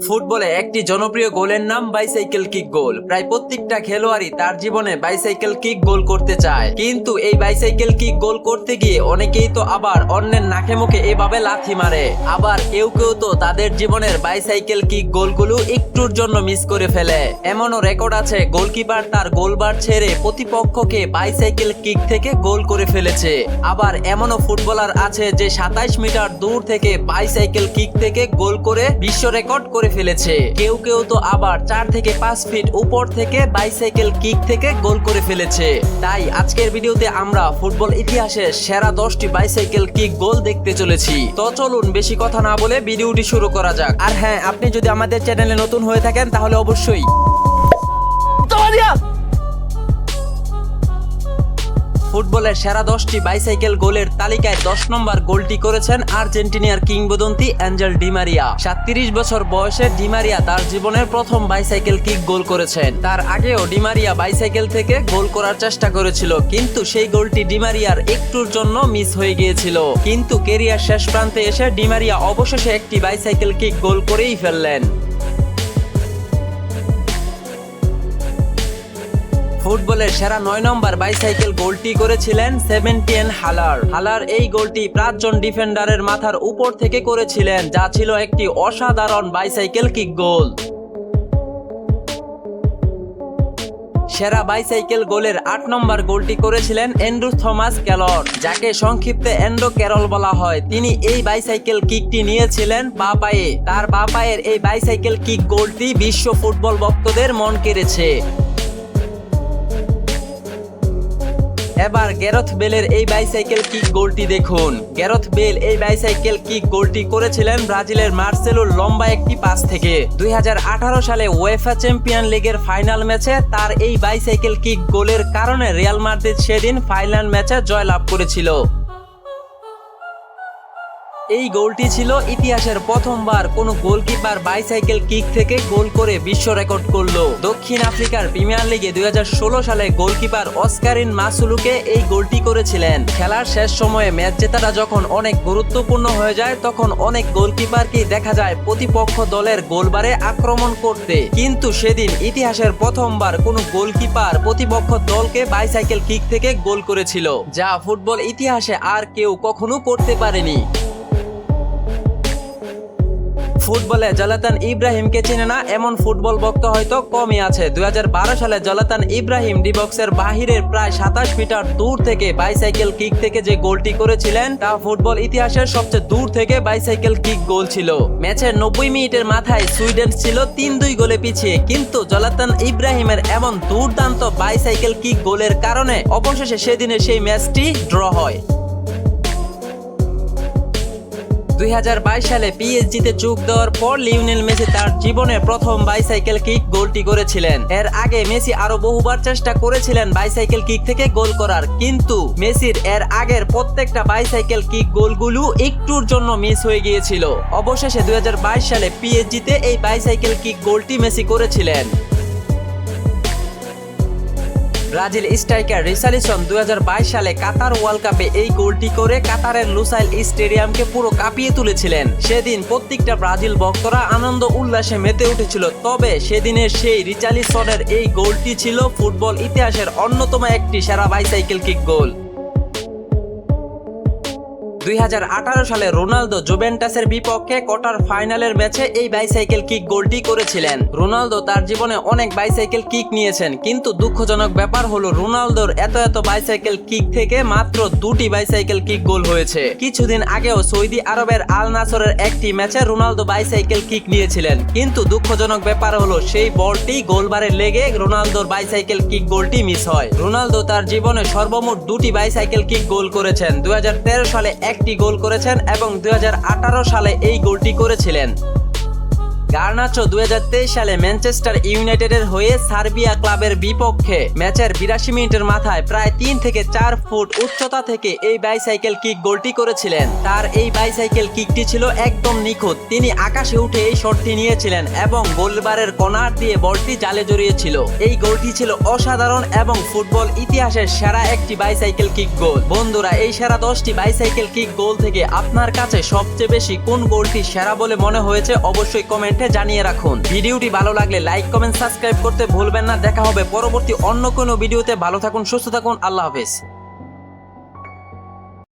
ফুটবলে একটি জনপ্রিয় গোলের নাম বাইসাইকেল কিক গোল প্রায় প্রত্যেকটা খেলোয়াড়ই তার জীবনে বাইসাইকেল কিক গোল করতে চায়। কিন্তু এই বাইসাইকেল কিক গোল করতে গিয়ে অনেকেই তো আবার অন্যের নাকে মুখে এভাবে লাথি মারে। আবার কেউ কেউ তো তাদের জীবনের বাইসাইকেল কিক গোলগুলো একটুর জন্য মিস করে ফেলে। এমনও রেকর্ড আছে গোলকিপার তার গোলবার ছেড়ে প্রতিপক্ষকে বাইসাইকেল কিক থেকে গোল করে ফেলেছে। আবার এমনও ফুটবলার আছে যে সাতাইশ মিটার দূর থেকে বাইসাইকেল কিক থেকে গোল করে বিশ্ব রেকর্ড করে ফেলেছে। কেউ কেউ তো আবার চার থেকে পাঁচ ফিট উপর থেকে বাইসাইকেল কিক থেকে গোল করে ফেলেছে। তাই আজকের ভিডিওতে আমরা ফুটবল ইতিহাসের সেরা দশটি বাইসাইকেল কিক গোল দেখতে চলেছি। তো চলুন বেশি কথা না বলে ভিডিওটি শুরু করা যাক। আর হ্যাঁ আপনি যদি আমাদের চ্যানেলে নতুন হয়ে থাকেন, তাহলে অবশ্যই ফুটবলের সেরা দশটি বাইসাইকেল গোলের তালিকায় দশ নম্বর গোলটি করেছেন আর্জেন্টিনিয়ার কিংবদন্তি অ্যাঞ্জেল ডিমারিয়া সাতত্রিশ বছর বয়সে ডিমারিয়া তার জীবনের প্রথম বাইসাইকেল কিক গোল করেছেন। তার আগেও ডিমারিয়া বাইসাইকেল থেকে গোল করার চেষ্টা করেছিল, কিন্তু সেই গোলটি ডিমারিয়ার একটুর জন্য মিস হয়ে গিয়েছিল। কিন্তু কেরিয়ার শেষ প্রান্তে এসে ডিমারিয়া অবশেষে একটি বাইসাইকেল কিক গোল করেই ফেললেন। ফুটবলের সেরা নয় নম্বর বাইসাইকেল গোলটি করেছিলেন সেভেন্টিন হালার। হালার এই গোলটি পাঁচজন ডিফেন্ডারের মাথার উপর থেকে করেছিলেন, যা ছিল একটি অসাধারণ বাইসাইকেল কিক গোল। সেরা বাইসাইকেল গোলের আট নম্বর গোলটি করেছিলেন এন্ড্রু থমাস ক্যালর, যাকে সংক্ষিপ্তে এন্ডো ক্যারল বলা হয়। তিনি এই বাইসাইকেল কিকটি নিয়েছিলেন বা পায়ে। তার বা পায়ের এই বাইসাইকেল কিক গোলটি বিশ্ব ফুটবল ভক্তদের মন কেড়েছে। এবার গ্যারথ বেলের এই বাইসাইকেল কিক গোলটি দেখুন। গ্যারথ বেল এই বাইসাইকেল কিক গোলটি করেছিলেন ব্রাজিলের মার্সেলোর লম্বা একটি পাস থেকে। দুই হাজার আঠারো সালে ওয়েফা চ্যাম্পিয়ন লিগের ফাইনাল ম্যাচে তার এই বাইসাইকেল কিক গোলের কারণে রিয়াল মাদ্রিদ সেদিন ফাইনাল ম্যাচে জয়লাভ করেছিল। এই গোলটি ছিল ইতিহাসের প্রথমবার কোন গোলকিপার বাইসাইকেল কিক থেকে গোল করে বিশ্ব রেকর্ড করল। দক্ষিণ আফ্রিকার প্রিমিয়ার লিগে দুই হাজার ষোলো সালে গোলকিপার অস্কারিন মাসুলুকে এই গোলটি করেছিলেন। খেলার শেষ সময়ে ম্যাচ জেতাটা যখন অনেক গুরুত্বপূর্ণ হয়ে যায়, তখন অনেক গোলকিপারকে দেখা যায় প্রতিপক্ষ দলের গোলবারে আক্রমণ করতে। কিন্তু সেদিন ইতিহাসের প্রথমবার কোন গোলকিপার প্রতিপক্ষ দলকে বাইসাইকেল কিক থেকে গোল করেছিল, যা ফুটবল ইতিহাসে আর কেউ কখনো করতে পারেনি। ফুটবলে জলাতান ইব্রাহিমকে চিনে না, এমন ফুটবল ভক্ত হয়তো কমই আছে। দু হাজার বারো সালে জলাতান ইব্রাহিম ডিবক্সের বাহিরের প্রায় সাতাশ মিটার দূর থেকে বাইসাইকেল কিক থেকে যে গোলটি করেছিলেন, তা ফুটবল ইতিহাসের সবচেয়ে দূর থেকে বাইসাইকেল কিক গোল ছিল। ম্যাচের নব্বই মিনিটের মাথায় সুইডেন ছিল তিন দুই গোলে পিছিয়ে, কিন্তু জলাতান ইব্রাহিমের এমন দুর্দান্ত বাইসাইকেল কিক গোলের কারণে অবশেষে সেদিনের সেই ম্যাচটি ড্র হয়। দু হাজার বাইশ সালে পিএসজিতে যোগ দেওয়ার পর লিওনেল মেসি তার জীবনের প্রথম বাইসাইকেল কিক গোলটি করেছিলেন। এর আগে মেসি আরও বহুবার চেষ্টা করেছিলেন বাইসাইকেল কিক থেকে গোল করার, কিন্তু মেসির এর আগের প্রত্যেকটা বাইসাইকেল কিক গোলগুলো একটুর জন্য মিস হয়ে গিয়েছিল। অবশেষে দুই হাজার বাইশ সালে পিএসজিতে এই বাইসাইকেল কিক গোলটি মেসি করেছিলেন। ব্রাজিল স্ট্রাইকার রিসালিসন দু হাজার বাইশ সালে কাতার ওয়ার্ল্ড কাপে এই গোলটি করে কাতারের লুসাইল স্টেডিয়ামকে পুরো কাঁপিয়ে তুলেছিলেন। সেদিন প্রত্যেকটা ব্রাজিল ভক্তরা আনন্দ উল্লাসে মেতে উঠেছিল। তবে সেদিনের সেই রিচালিসনের এই গোলটি ছিল ফুটবল ইতিহাসের অন্যতম একটি সেরা বাইসাইকেল কিক গোল। দুই হাজার আঠারো সালে রোনালদো জুভেন্টাসের বিপক্ষে কোয়ার্টার ফাইনালের ম্যাচে এই বাইসাইকেল কিক গোলটি করেছিলেন। রোনালদো তার জীবনে অনেক বাইসাইকেল কিক নিয়েছেন, কিন্তু দুঃখজনক ব্যাপার হলো রোনালদোর এত এত বাইসাইকেল কিক থেকে মাত্র দুটি বাইসাইকেল কিক গোল হয়েছে। কিছুদিন আগেও সৌদি আরবের আল নাসরের একটি ম্যাচে রোনালদো বাইসাইকেল কিক নিয়েছিলেন, কিন্তু দুঃখজনক ব্যাপার হলো সেই বলটি গোলবারে লেগে রোনালদোর বাইসাইকেল কিক গোলটি মিস হয়। রোনালদো তার জীবনে সর্বমোট দুটি বাইসাইকেল কিক গোল করেছেন। দুই হাজার তেরো সালে একটি গোল করেছেন এবং দু হাজার আঠারো সালে এই গোলটি করেছিলেন। গার্নাচো দুই সালে ম্যানচেস্টার ইউনাইটেডের হয়ে সার্বিয়া ক্লাবের বিপক্ষে ম্যাচের বিরাশি মিনিটের মাথায় প্রায় তিন থেকে চার ফুট উচ্চতা থেকে এই বাইসাইকেল কিক গোলটি করেছিলেন। তার এই বাইসাইকেল কিকটি ছিল একদম নিখুঁত। তিনি আকাশে উঠে এই শটটি নিয়েছিলেন এবং গোলবারের কর্নার দিয়ে বলটি জালে জড়িয়েছিল। এই গোলটি ছিল অসাধারণ এবং ফুটবল ইতিহাসের সেরা একটি বাইসাইকেল কিক গোল। বন্ধুরা, এই সেরা দশটি বাইসাইকেল কিক গোল থেকে আপনার কাছে সবচেয়ে বেশি কোন গোলটি সেরা বলে মনে হয়েছে অবশ্যই কমেন্টে কমেন্টে জানিয়ে রাখুন। ভিডিওটি ভালো লাগলে লাইক, কমেন্ট, সাবস্ক্রাইব করতে ভুলবেন না। দেখা হবে পরবর্তী অন্য কোনো ভিডিওতে। ভালো থাকুন, সুস্থ থাকুন। আল্লাহ হাফেজ।